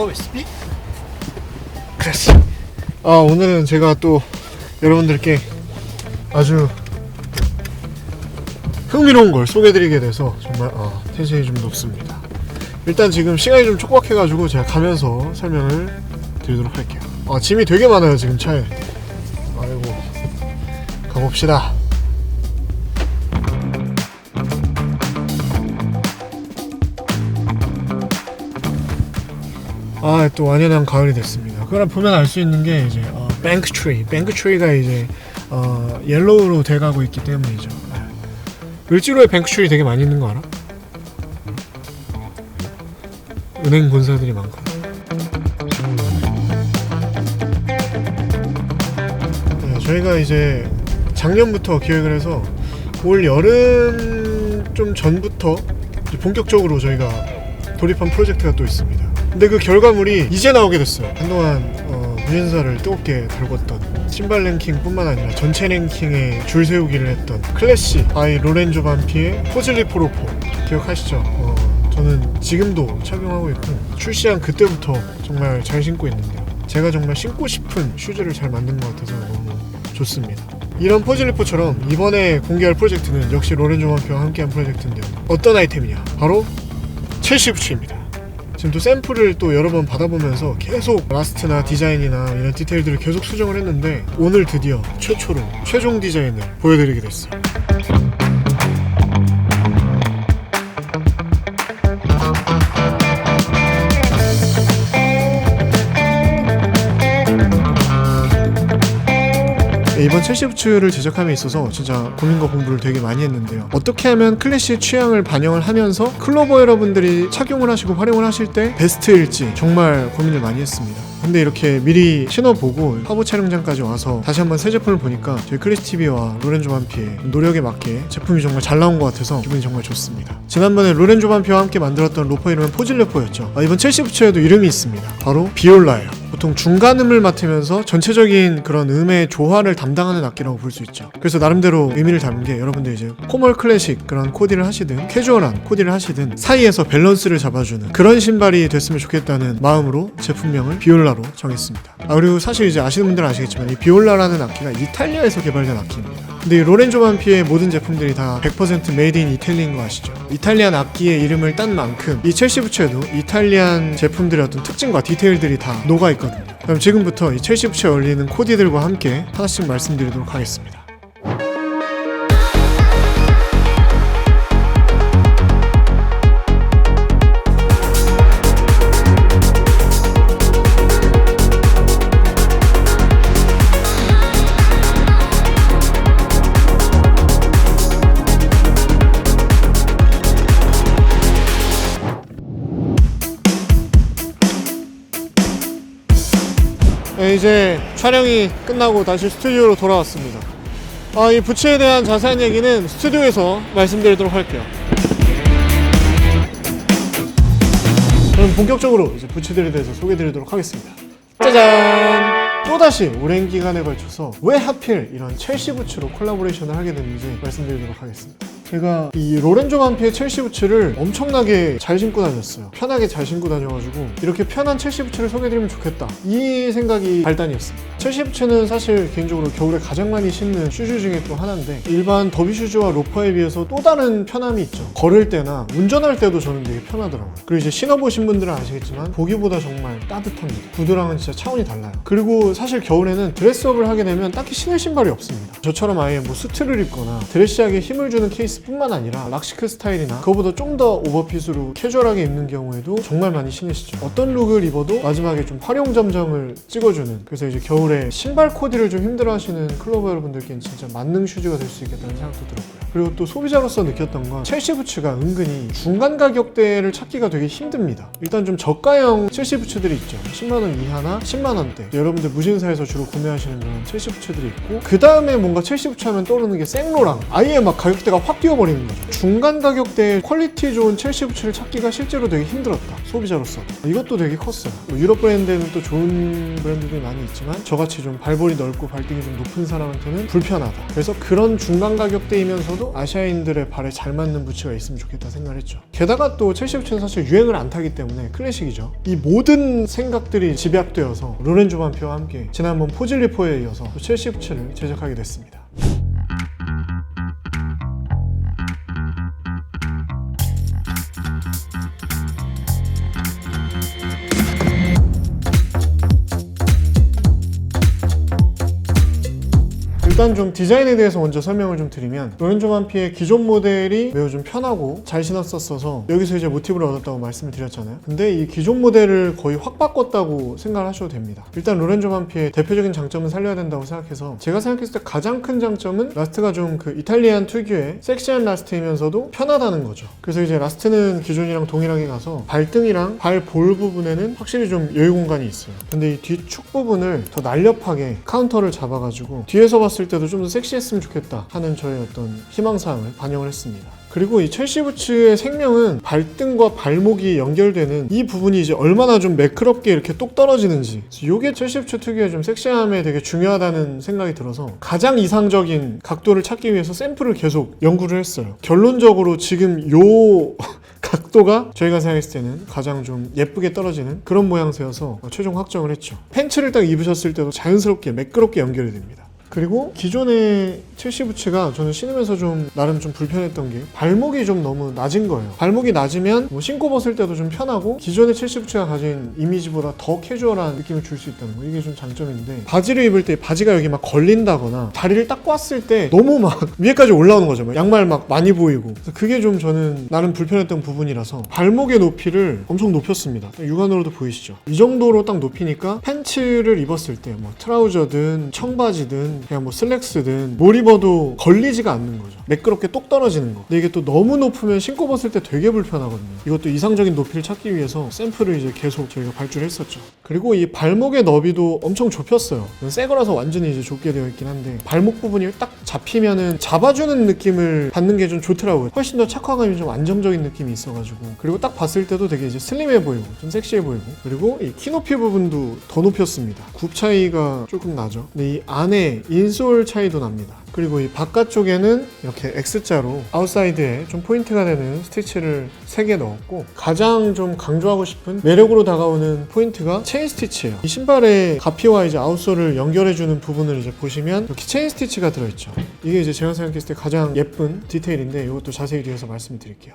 always speak. 그렇지. 아 오늘은 제가 또 여러분들께 아주 흥미로운 걸 소개해드리게 돼서 정말 아, 텐션이 좀 높습니다. 일단 지금 시간이 좀 촉박해가지고 제가 가면서 설명을 드리도록 할게요. 아 짐이 되게 많아요 지금 차에. 아이고 가봅시다. 아 또 완연한 가을이 됐습니다. 그걸 보면 알 수 있는 게 이제 어, 뱅크 트리, 뱅크 트리가 이제 어, 옐로우로 돼가고 있기 때문이죠. 네. 을지로에 뱅크 트리 되게 많이 있는 거 알아? 은행 본사들이 많거든. 네, 저희가 이제 작년부터 기획을 해서 올 여름 좀 전부터 본격적으로 저희가 돌입한 프로젝트가 또 있습니다. 근데 그 결과물이 이제 나오게 됐어요. 한동안 어, 무인사를 뜨겁게 달궜던 신발 랭킹뿐만 아니라 전체 랭킹에 줄 세우기를 했던 클래시 바이 로렌조 반피의 포즐리 포로포 기억하시죠? 어, 저는 지금도 착용하고 있고 출시한 그때부터 정말 잘 신고 있는데요. 제가 정말 신고 싶은 슈즈를 잘 만든 것 같아서 너무 좋습니다. 이런 포즐리포처럼 이번에 공개할 프로젝트는 역시 로렌조 반피와 함께한 프로젝트인데요. 어떤 아이템이냐? 바로 첼시 부츠입니다. 지금 또 샘플을 또 여러 번 받아보면서 계속 라스트나 디자인이나 이런 디테일들을 계속 수정을 했는데 오늘 드디어 최초로 최종 디자인을 보여드리게 됐어요. 이번 첼시 부츠를 제작함에 있어서 진짜 고민과 공부를 되게 많이 했는데요. 어떻게 하면 클래시의 취향을 반영을 하면서 클로버 여러분들이 착용을 하시고 활용을 하실 때 베스트일지 정말 고민을 많이 했습니다. 근데 이렇게 미리 신어보고 화보 촬영장까지 와서 다시 한번 새 제품을 보니까 저희 클래시TV와 로렌조 반피의 노력에 맞게 제품이 정말 잘 나온 것 같아서 기분이 정말 좋습니다. 지난번에 로렌조 반피와 함께 만들었던 로퍼 이름은 포질레포였죠. 아, 이번 첼시 부츠에도 이름이 있습니다. 바로 비올라예요. 보통 중간 음을 맡으면서 전체적인 그런 음의 조화를 담당하는 악기라고 볼 수 있죠. 그래서 나름대로 의미를 담은 게 여러분들 이제 코멀 클래식 그런 코디를 하시든 캐주얼한 코디를 하시든 사이에서 밸런스를 잡아주는 그런 신발이 됐으면 좋겠다는 마음으로 제품명을 비올라 로 정했습니다. 아 그리고 사실 이제 아시는 분들은 아시겠지만 이 비올라라는 악기가 이탈리아에서 개발된 악기입니다. 근데 이 로렌조 반피의 모든 제품들이 다 100% 메이드 인 이탈리아인 거 아시죠? 이탈리안 악기의 이름을 딴 만큼 이 첼시 부츠에도 이탈리안 제품들의 어떤 특징과 디테일들이 다 녹아 있거든요. 그럼 지금부터 이 첼시 부츠에 어울리는 코디들과 함께 하나씩 말씀드리도록 하겠습니다. 네, 이제 촬영이 끝나고 다시 스튜디오로 돌아왔습니다. 아, 이 부츠에 대한 자세한 얘기는 스튜디오에서 말씀드리도록 할게요. 그럼 본격적으로 이제 부츠들에 대해서 소개드리도록 하겠습니다. 짜잔! 또다시 오랜 기간에 걸쳐서 왜 하필 이런 첼시 부츠로 콜라보레이션을 하게 됐는지 말씀드리도록 하겠습니다. 제가 이 로렌조 반피의 첼시 부츠를 엄청나게 잘 신고 다녔어요. 편하게 잘 신고 다녀가지고 이렇게 편한 첼시 부츠를 소개해드리면 좋겠다. 이 생각이 발단이었습니다. 첼시 부츠는 사실 개인적으로 겨울에 가장 많이 신는 슈즈 중에 또 하나인데 일반 더비 슈즈와 로퍼에 비해서 또 다른 편함이 있죠. 걸을 때나 운전할 때도 저는 되게 편하더라고요. 그리고 이제 신어보신 분들은 아시겠지만 보기보다 정말 따뜻합니다. 구두랑은 진짜 차원이 달라요. 그리고 사실 겨울에는 드레스업을 하게 되면 딱히 신을 신발이 없습니다. 저처럼 아예 뭐 수트를 입거나 드레시하게 힘을 주는 케이스 뿐만 아니라 락시크 스타일이나 그거보다 좀 더 오버핏으로 캐주얼하게 입는 경우에도 정말 많이 신으시죠. 어떤 룩을 입어도 마지막에 좀 활용 점정을 찍어주는 그래서 이제 겨울에 신발 코디를 좀 힘들어하시는 클로버 여러분들께는 진짜 만능 슈즈가 될 수 있겠다는 생각도 들었고요. 그리고 또 소비자로서 느꼈던 건 첼시 부츠가 은근히 중간 가격대를 찾기가 되게 힘듭니다. 일단 좀 저가형 첼시 부츠들이 있죠. 10만 원 이하나 10만 원대. 여러분들 무신사에서 주로 구매하시는 그런 첼시 부츠들이 있고 그 다음에 뭔가 첼시 부츠 하면 떠오르는 게 생로랑 아예 막 가격대가 확 죽여버리는 거죠. 중간 가격대에 퀄리티 좋은 첼시 부츠를 찾기가 실제로 되게 힘들었다. 소비자로서. 이것도 되게 컸어요. 뭐 유럽 브랜드에는 또 좋은 브랜드들이 많이 있지만 저같이 좀 발볼이 넓고 발등이 좀 높은 사람한테는 불편하다. 그래서 그런 중간 가격대이면서도 아시아인들의 발에 잘 맞는 부츠가 있으면 좋겠다 생각을 했죠. 게다가 또 첼시 부츠는 사실 유행을 안 타기 때문에 클래식이죠. 이 모든 생각들이 집약되어서 로렌조 반피와 함께 지난번 포질리포에 이어서 또 첼시 부츠를 제작하게 됐습니다. 일단 좀 디자인에 대해서 먼저 설명을 좀 드리면 로렌조 만피의 기존 모델이 매우 좀 편하고 잘 신었었어서 여기서 이제 모티브를 얻었다고 말씀을 드렸잖아요. 근데 이 기존 모델을 거의 확 바꿨다고 생각을 하셔도 됩니다. 일단 로렌조 만피의 대표적인 장점은 살려야 된다고 생각해서 제가 생각했을 때 가장 큰 장점은 라스트가 좀 그 이탈리안 특유의 섹시한 라스트이면서도 편하다는 거죠. 그래서 이제 라스트는 기존이랑 동일하게 가서 발등이랑 발 볼 부분에는 확실히 좀 여유 공간이 있어요. 근데 이 뒤축 부분을 더 날렵하게 카운터를 잡아가지고 뒤에서 봤을 때도 좀 더 섹시했으면 좋겠다 하는 저의 어떤 희망사항을 반영을 했습니다. 그리고 이 첼시 부츠의 생명은 발등과 발목이 연결되는 이 부분이 이제 얼마나 좀 매끄럽게 이렇게 똑 떨어지는지 이게 첼시 부츠 특유의 좀 섹시함에 되게 중요하다는 생각이 들어서 가장 이상적인 각도를 찾기 위해서 샘플을 계속 연구를 했어요. 결론적으로 지금 요 각도가 저희가 생각했을 때는 가장 좀 예쁘게 떨어지는 그런 모양새여서 최종 확정을 했죠. 팬츠를 딱 입으셨을 때도 자연스럽게 매끄럽게 연결이 됩니다. 그리고 기존의 첼시 부츠가 저는 신으면서 좀 나름 좀 불편했던 게 발목이 좀 너무 낮은 거예요. 발목이 낮으면 뭐 신고 벗을 때도 좀 편하고 기존의 첼시 부츠가 가진 이미지보다 더 캐주얼한 느낌을 줄 수 있다는 거 이게 좀 장점인데 바지를 입을 때 바지가 여기 막 걸린다거나 다리를 딱 꽈을 때 너무 막 위에까지 올라오는 거죠. 막 양말 막 많이 보이고 그게 좀 저는 나름 불편했던 부분이라서 발목의 높이를 엄청 높였습니다. 육안으로도 보이시죠? 이 정도로 딱 높이니까 팬츠를 입었을 때 뭐 트라우저든 청바지든 그냥 뭐 슬랙스든 뭘 입어도 걸리지가 않는 거죠. 매끄럽게 똑 떨어지는 거. 근데 이게 또 너무 높으면 신고 벗을 때 되게 불편하거든요. 이것도 이상적인 높이를 찾기 위해서 샘플을 이제 계속 저희가 발주를 했었죠. 그리고 이 발목의 너비도 엄청 좁혔어요. 새 거라서 완전히 이제 좁게 되어 있긴 한데 발목 부분이 딱 잡히면은 잡아주는 느낌을 받는 게 좀 좋더라고요. 훨씬 더 착화감이 좀 안정적인 느낌이 있어가지고 그리고 딱 봤을 때도 되게 이제 슬림해 보이고 좀 섹시해 보이고 그리고 이 키 높이 부분도 더 높였습니다. 굽 차이가 조금 나죠. 근데 이 안에 인솔 차이도 납니다. 그리고 이 바깥쪽에는 이렇게 X자로 아웃사이드에 좀 포인트가 되는 스티치를 3개 넣었고 가장 좀 강조하고 싶은 매력으로 다가오는 포인트가 체인 스티치예요. 이 신발의 가피와 이제 아웃솔을 연결해주는 부분을 이제 보시면 이렇게 체인 스티치가 들어있죠. 이게 이제 제가 생각했을 때 가장 예쁜 디테일인데 이것도 자세히 뒤에서 말씀드릴게요.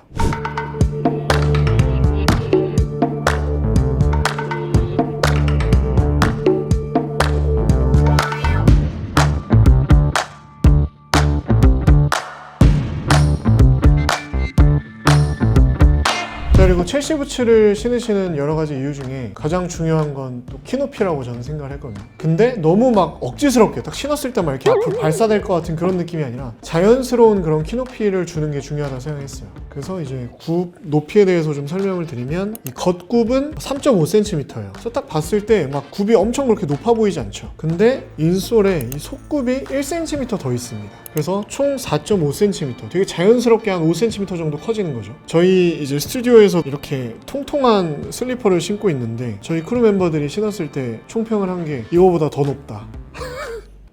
첼시 부츠를 신으시는 여러 가지 이유 중에 가장 중요한 건 또 키높이라고 저는 생각을 했거든요. 근데 너무 막 억지스럽게 딱 신었을 때 막 이렇게 앞으로 발사될 것 같은 그런 느낌이 아니라 자연스러운 그런 키높이를 주는 게 중요하다고 생각했어요. 그래서 이제 굽 높이에 대해서 좀 설명을 드리면 이 겉굽은 3.5cm예요. 그래서 딱 봤을 때 막 굽이 엄청 그렇게 높아 보이지 않죠. 근데 인솔에 이 속굽이 1cm 더 있습니다. 그래서 총 4.5cm. 되게 자연스럽게 한 5cm 정도 커지는 거죠. 저희 이제 스튜디오에서 이렇게 통통한 슬리퍼를 신고 있는데 저희 크루 멤버들이 신었을 때 총평을 한 게 이거보다 더 높다.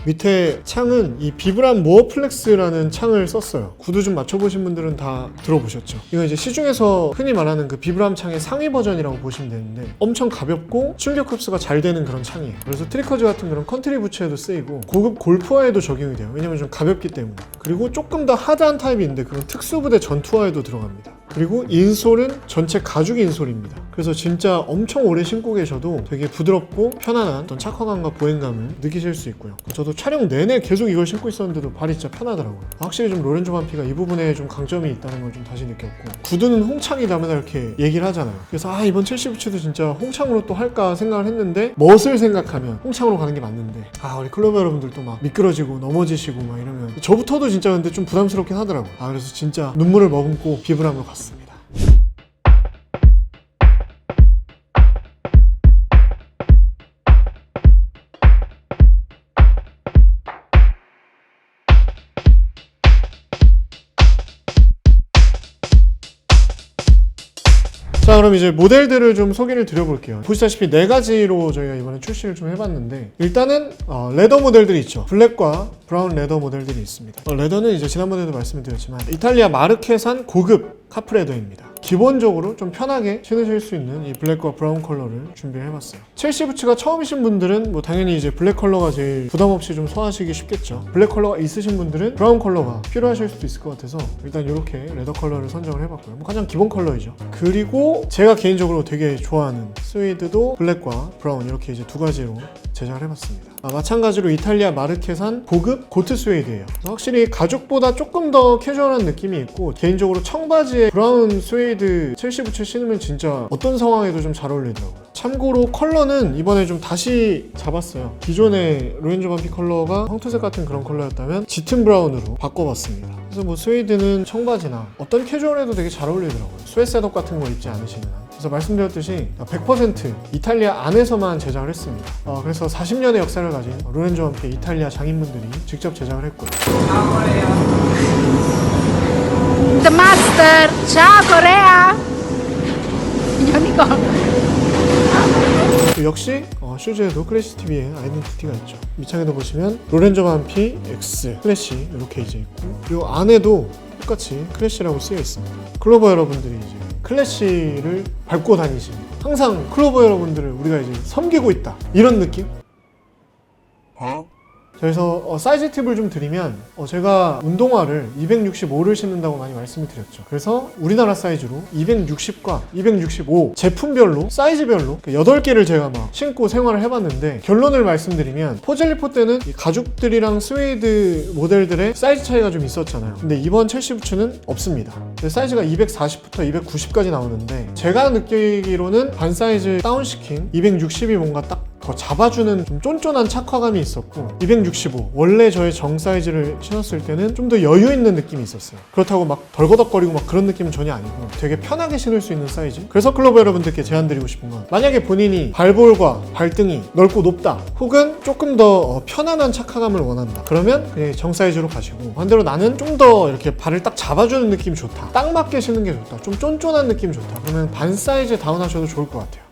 밑에 창은 이 비브람 모어 플렉스라는 창을 썼어요. 구두 좀 맞춰보신 분들은 다 들어보셨죠. 이거 이제 시중에서 흔히 말하는 그 비브람 창의 상위 버전이라고 보시면 되는데 엄청 가볍고 충격 흡수가 잘 되는 그런 창이에요. 그래서 트리커즈 같은 그런 컨트리 부츠에도 쓰이고 고급 골프화에도 적용이 돼요. 왜냐면 좀 가볍기 때문에. 그리고 조금 더 하드한 타입이 있는데 그런 특수부대 전투화에도 들어갑니다. 그리고 인솔은 전체 가죽 인솔입니다. 그래서 진짜 엄청 오래 신고 계셔도 되게 부드럽고 편안한 어떤 착화감과 보행감을 느끼실 수 있고요. 저도 촬영 내내 계속 이걸 신고 있었는데도 발이 진짜 편하더라고요. 확실히 좀 로렌조 반피가 이 부분에 좀 강점이 있다는 걸 좀 다시 느꼈고 구두는 홍창이다 맨날 이렇게 얘기를 하잖아요. 그래서 아 이번 첼시 부츠도 진짜 홍창으로 또 할까 생각을 했는데 멋을 생각하면 홍창으로 가는 게 맞는데 아 우리 클로버 여러분들도 막 미끄러지고 넘어지시고 막 이러면 저부터도 진짜 근데 좀 부담스럽긴 하더라고요. 아 그래서 진짜 눈물을 머금고 비브람으로 갔습니 자 그럼 이제 모델들을 좀 소개를 드려볼게요. 보시다시피 네 가지로 저희가 이번에 출시를 좀 해봤는데 일단은 어, 레더 모델들이 있죠. 블랙과 브라운 레더 모델들이 있습니다. 어, 레더는 이제 지난번에도 말씀을 드렸지만 이탈리아 마르케산 고급 카프레더입니다 기본적으로 좀 편하게 신으실 수 있는 이 블랙과 브라운 컬러를 준비해봤어요. 첼시 부츠가 처음이신 분들은 뭐 당연히 이제 블랙 컬러가 제일 부담 없이 좀 소화하시기 쉽겠죠. 블랙 컬러가 있으신 분들은 브라운 컬러가 필요하실 수도 있을 것 같아서 일단 이렇게 레더 컬러를 선정을 해봤고요. 뭐 가장 기본 컬러이죠. 그리고 제가 개인적으로 되게 좋아하는 스웨이드도 블랙과 브라운 이렇게 이제 두 가지로 제작을 해봤습니다 아, 마찬가지로 이탈리아 마르케산 고급 고트 스웨이드예요. 확실히 가죽보다 조금 더 캐주얼한 느낌이 있고 개인적으로 청바지에 브라운 스웨이드 첼시 부츠 신으면 진짜 어떤 상황에도 좀 잘 어울리더라고요. 참고로 컬러는 이번에 좀 다시 잡았어요. 기존의 로렌조 반피 컬러가 황토색 같은 그런 컬러였다면 짙은 브라운으로 바꿔봤습니다. 그래서 뭐 스웨이드는 청바지나 어떤 캐주얼에도 되게 잘 어울리더라고요. 스웨셋업 같은 거 입지 않으시는. 한 그래서 말씀드렸듯이 100% 이탈리아 안에서만 제작을 했습니다. 어, 그래서 40년의 역사를 가진 로렌조와 함께 이탈리아 장인분들이 직접 제작을 했고요. The Master! Ciao Nicola. 또 역시 어, 슈즈에도 클래시 TV의 아이덴티티가 있죠. 밑창에도 보시면 로렌조 반피 X 클래시 이렇게 이제 있고 이 안에도 똑같이 클래시라고 쓰여 있습니다. 클로버 여러분들이 이제 클래시를 밟고 다니시는 항상 클로버 여러분들을 우리가 이제 섬기고 있다 이런 느낌? 그래서 어, 사이즈 팁을 좀 드리면 어, 제가 운동화를 265를 신는다고 많이 말씀을 드렸죠. 그래서 우리나라 사이즈로 260과 265 제품별로 사이즈별로 8개를 제가 막 신고 생활을 해봤는데 결론을 말씀드리면 포젤리포 때는 이 가죽들이랑 스웨이드 모델들의 사이즈 차이가 좀 있었잖아요. 근데 이번 첼시 부츠는 없습니다. 사이즈가 240부터 290까지 나오는데 제가 느끼기로는 반 사이즈 다운시킨 260이 뭔가 딱 더 잡아주는 좀 쫀쫀한 착화감이 있었고 265 원래 저의 정 사이즈를 신었을 때는 좀 더 여유 있는 느낌이 있었어요. 그렇다고 막 덜거덕거리고 막 그런 느낌은 전혀 아니고 되게 편하게 신을 수 있는 사이즈. 그래서 클로버 여러분들께 제안드리고 싶은 건 만약에 본인이 발볼과 발등이 넓고 높다 혹은 조금 더 어, 편안한 착화감을 원한다. 그러면 그냥 정 사이즈로 가시고 반대로 나는 좀 더 이렇게 발을 딱 잡아주는 느낌이 좋다. 딱 맞게 신는 게 좋다. 좀 쫀쫀한 느낌이 좋다. 그러면 반 사이즈 다운하셔도 좋을 것 같아요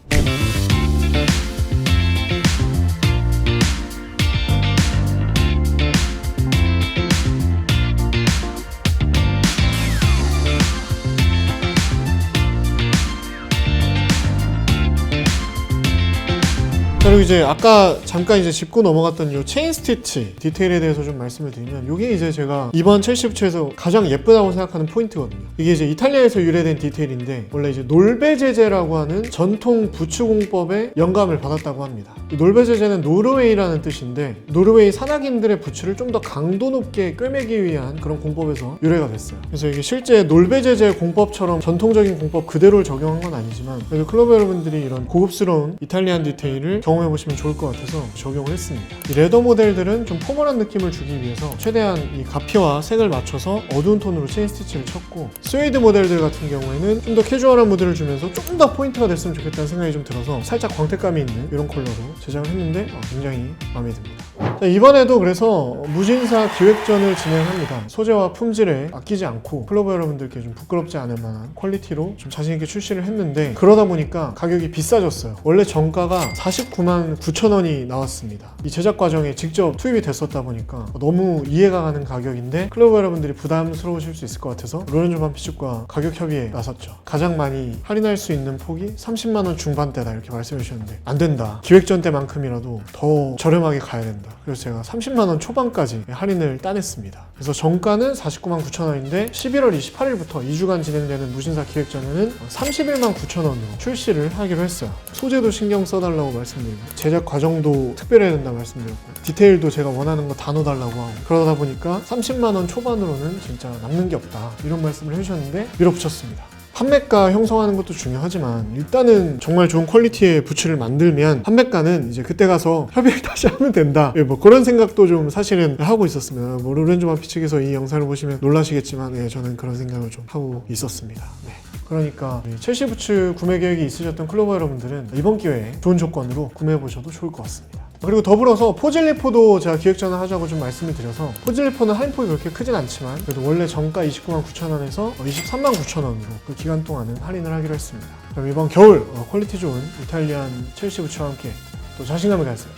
그리고 이제 아까 잠깐 이제 짚고 넘어갔던 이 체인 스티치 디테일에 대해서 좀 말씀을 드리면 이게 이제 제가 이번 첼시 부츠에서 가장 예쁘다고 생각하는 포인트거든요. 이게 이제 이탈리아에서 유래된 디테일인데 원래 이제 놀베 제제라고 하는 전통 부츠 공법의 영감을 받았다고 합니다. 이 놀베제제는 노르웨이라는 뜻인데 노르웨이 산악인들의 부츠를 좀 더 강도 높게 꿰매기 위한 그런 공법에서 유래가 됐어요. 그래서 이게 실제 놀베제제 공법처럼 전통적인 공법 그대로 적용한 건 아니지만 그래도 클로버 여러분들이 이런 고급스러운 이탈리안 디테일을 경험해 보시면 좋을 것 같아서 적용을 했습니다. 이 레더 모델들은 좀 포멀한 느낌을 주기 위해서 최대한 이 가피와 색을 맞춰서 어두운 톤으로 체인 스티치를 쳤고 스웨이드 모델들 같은 경우에는 좀 더 캐주얼한 무드를 주면서 조금 더 포인트가 됐으면 좋겠다는 생각이 좀 들어서 살짝 광택감이 있는 이런 컬러로 제작을 했는데 어, 굉장히 마음에 듭니다. 자, 이번에도 그래서 무진사 기획전을 진행합니다. 소재와 품질에 아끼지 않고 클로버 여러분들께 좀 부끄럽지 않을 만한 퀄리티로 좀 자신있게 출시를 했는데 그러다 보니까 가격이 비싸졌어요. 원래 정가가 49만 9천 원이 나왔습니다. 이 제작 과정에 직접 투입이 됐었다 보니까 너무 이해가 가는 가격인데 클로버 여러분들이 부담스러우실 수 있을 것 같아서 로렌조 반 피축과 가격 협의에 나섰죠. 가장 많이 할인할 수 있는 폭이 30만 원 중반대다 이렇게 말씀해 주셨는데 안 된다. 기획전 때 만큼이라도 더 저렴하게 가야 된다. 그래서 제가 30만 원 초반까지 할인을 따냈습니다. 그래서 정가는 49만 9천 원인데 11월 28일부터 2주간 진행되는 무신사 기획전에는 31만 9천 원으로 출시를 하기로 했어요. 소재도 신경 써달라고 말씀드리고 제작 과정도 특별해야 된다 말씀드렸고 디테일도 제가 원하는 거 다 넣어달라고 하고 그러다 보니까 30만 원 초반으로는 진짜 남는 게 없다 이런 말씀을 해주셨는데 밀어붙였습니다. 판매가 형성하는 것도 중요하지만 일단은 정말 좋은 퀄리티의 부츠를 만들면 판매가는 이제 그때 가서 협의를 다시 하면 된다. 예, 뭐 그런 생각도 좀 사실은 하고 있었습니다. 뭐 로렌조 마 피 측에서 이 영상을 보시면 놀라시겠지만 예, 저는 그런 생각을 좀 하고 있었습니다. 네. 그러니까 이 첼시 부츠 구매 계획이 있으셨던 클로버 여러분들은 이번 기회에 좋은 조건으로 구매해 보셔도 좋을 것 같습니다. 그리고 더불어서 포질리포도 제가 기획전을 하자고 좀 말씀을 드려서 포질리포는 할인폭이 그렇게 크진 않지만 그래도 원래 정가 29만 9천 원에서 23만 9천 원으로 그 기간 동안은 할인을 하기로 했습니다. 그럼 이번 겨울 어, 퀄리티 좋은 이탈리안 첼시 부츠와 함께 또 자신감을 가졌어요.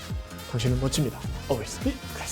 당신은 멋집니다. Be class.